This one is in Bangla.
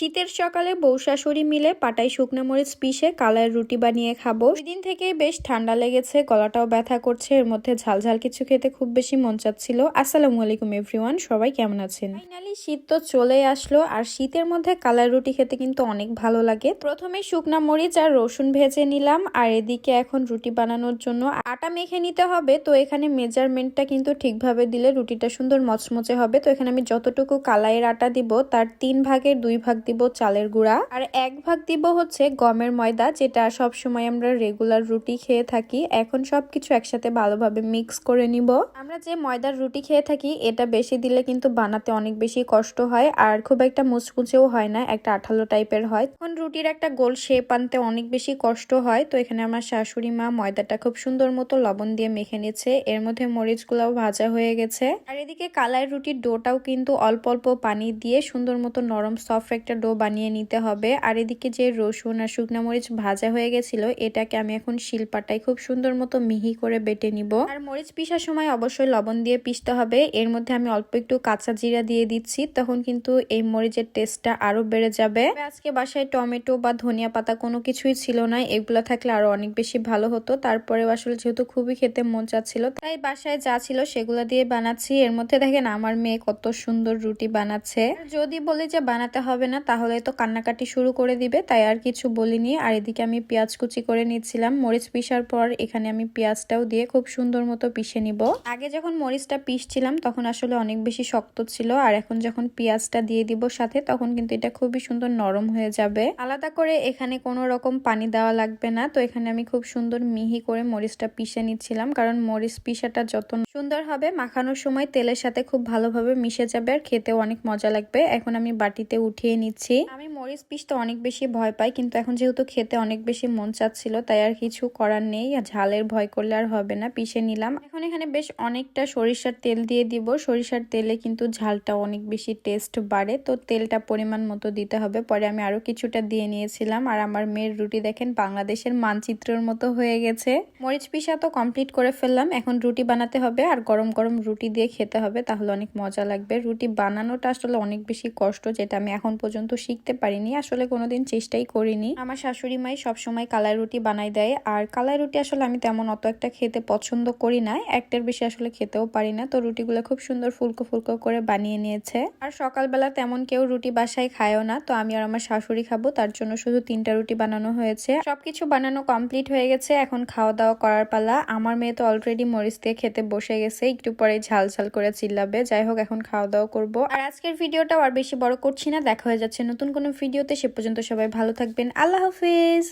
শীতের সকালে বউ শাশুড়ি মিলে পাটাই শুকনো মরিচ পিষে কালার রুটি বানিয়ে খাব। দিন থেকেই বেশ ঠান্ডা লেগেছে, গলাটাও ব্যথা করছে, এর মধ্যে ঝালঝাল কিছু খেতে খুব বেশি মন চাচ্ছিল। আসসালামু আলাইকুম এভরিওয়ান, সবাই কেমন আছেন? ফাইনালি শীত তো চলে আসলো, আর শীতের মধ্যে কালার রুটি খেতে কিন্তু অনেক ভালো লাগে। প্রথমে শুকনো মরিচ আর রসুন ভেজে নিলাম, আর এদিকে এখন রুটি বানানোর জন্য আটা মেখে নিতে হবে। তো এখানে মেজারমেন্টটা কিন্তু ঠিকভাবে দিলে রুটিটা সুন্দর মচমচে হবে। তো এখানে আমি যতটুকু কালাইয়ের আটা দিব, তার তিন ভাগের দুই ভাগ দিব চালের গুঁড়া। আর এক ভাগ দিব হচ্ছে গমের ময়দা, যেটা সব সময় আমরা রেগুলার রুটি খেয়ে থাকি। এখন সবকিছু একসাথে ভালোভাবে মিক্স করে নিব। আমরা যে ময়দার রুটি খেয়ে থাকি, এটা বেশি দিলে কিন্তু বানাতে অনেক বেশি কষ্ট হয়। আর খুব একটা মুচকুচেও হয় না, একটা আঠালো টাইপের হয়। তখন রুটির একটা গোল শেপ আনতে অনেক বেশি কষ্ট হয়। তো এখানে আমার শাশুড়ি মা ময়দাটা খুব সুন্দর মতো লবণ দিয়ে মেখে নিচ্ছে। এর মধ্যে মরিচগুলাও ভাজা হয়ে গেছে। আর এদিকে কালাই রুটির ডোটাও কিন্তু অল্প অল্প পানি দিয়ে সুন্দর মতো নরম সফট একটা ডো বানিয়ে নিতে হবে। আর এদিকে যে রসুন আর শুকনা মরিচ ভাজা হয়ে গেছিল, এটাকে আমি এখন শিলপাটায় খুব সুন্দর মতো মিহি করে বেটে নিব। আর মরিচ পিসার সময় অবশ্যই লবণ দিয়ে পিষতে হবে। এর মধ্যে আমি অল্প একটু কাঁচা জিরা দিয়ে দিচ্ছি, তখন কিন্তু এই মরিচের টেস্টটা আরও বেড়ে যাবে। আজকে বাসায় টমেটো বা ধনিয়া পাতা কোনো কিছুই ছিল না, এগুলো থাকলে আরও অনেক বেশি ভালো হতো। তারপরে আসলে যেহেতু খুবই খেতে মন চাচ্ছিল, তাই বাসায় যা ছিল সেগুলো দিয়ে বানাচ্ছি। এর মধ্যে দেখেন আমার মেয়ে কত সুন্দর রুটি বানাচ্ছে। যদি বলি যে বানাতে হবে না তাহলে তো কান্নাকাটি শুরু করে দিবে, তাই আর কিছু বলিনি। আর এদিকে আমি পেঁয়াজ কুচি করে নিচ্ছিলাম। মরিচ পিসার পর এখানে আমি পেঁয়াজটাও দিয়ে খুব সুন্দর মতো পিষে নিব। আগে যখন মরিচটা পিসছিলাম তখন আসলে অনেক বেশি শক্ত ছিল। আর এখন যখন পেঁয়াজটা দিয়ে দিব সাথে, তখন কিন্তু এটা খুবই সুন্দর নরম হয়ে যাবে। আলাদা করে এখানে কোনো রকম পানি দেওয়া লাগবে না। তো এখানে আমি খুব সুন্দর মিহি করে মরিচটা পিষে নিচ্ছিলাম। কারণ মরিচ পিসাটা যত সুন্দর হবে, মাখানোর সময় তেলের সাথে খুব ভালোভাবে মিশে যাবে আর খেতেও অনেক মজা লাগবে। এখন আমি বাটিতে উঠিয়ে নিচ্ছি আমি মরিচ পিসতে অনেক বেশি ভয় পাই কিন্তু এখন যেহেতু খেতে অনেক বেশি মন চাচ্ছিল, তাই আর কিছু করার নেই। আর ঝালের ভয় করলে আর হবে না, পিষে নিলাম। এখন এখানে বেশ অনেকটা সরিষার তেল দিয়ে দিব। সরিষার তেলে কিন্তু ঝালটা অনেক বেশি টেস্ট বাড়ে, তো তেলটা পরিমাণ মতো দিতে হবে। পরে আমি আরও কিছুটা দিয়ে নিয়েছিলাম। আর আমার মেয়ের রুটি দেখেন বাংলাদেশের মানচিত্রের মতো হয়ে গেছে। মরিচ পিসা তো কমপ্লিট করে ফেললাম। এখন রুটি বানাতে হবে। আর গরম গরম রুটি দিয়ে খেতে হবে, তাহলে অনেক মজা লাগবে। রুটি বানানোটা আসলে অনেক বেশি কষ্ট, যেটা আমি এখন পর্যন্ত শিখতে পারিনি, আসলে কোনোদিন চেষ্টাই করিনি। আমার শাশুড়ি মাই সবসময় কালাই রুটি বানাই দেয়, আর কালাই রুটি আসলে আমি তেমন অত একটা খেতে পছন্দ করি না, একটার বেশি আসলে খেতেও পারি না। তো রুটিগুলো খুব সুন্দর ফুলকো ফুলকো করে বানিয়ে নিয়েছে। আর সকালবেলা তেমন কেউ রুটি বাসায় খায়ও না, তো আমি আর আমার শাশুড়ি খাব, তার জন্য শুধু তিনটা রুটি বানানো হয়েছে। সবকিছু বানানো কমপ্লিট হয়ে গেছে, এখন খাওয়া দাওয়া করার পালা। আমার মেয়ে তো অলরেডি মরিচ দিয়ে খেতে বসে গেছে, একটু পরে ঝাল ঝাল করে চিল্লাবে, যাই হোক এখন খাওয়া দাওয়া করব। আর আজকের ভিডিওটাও আর বেশি বড় করছি না, দেখা হয়ে যাচ্ছে নতুন কোনো ভিডিওতে সে পর্যন্ত সবাই ভালো থাকবেন। আল্লাহ হাফিজ।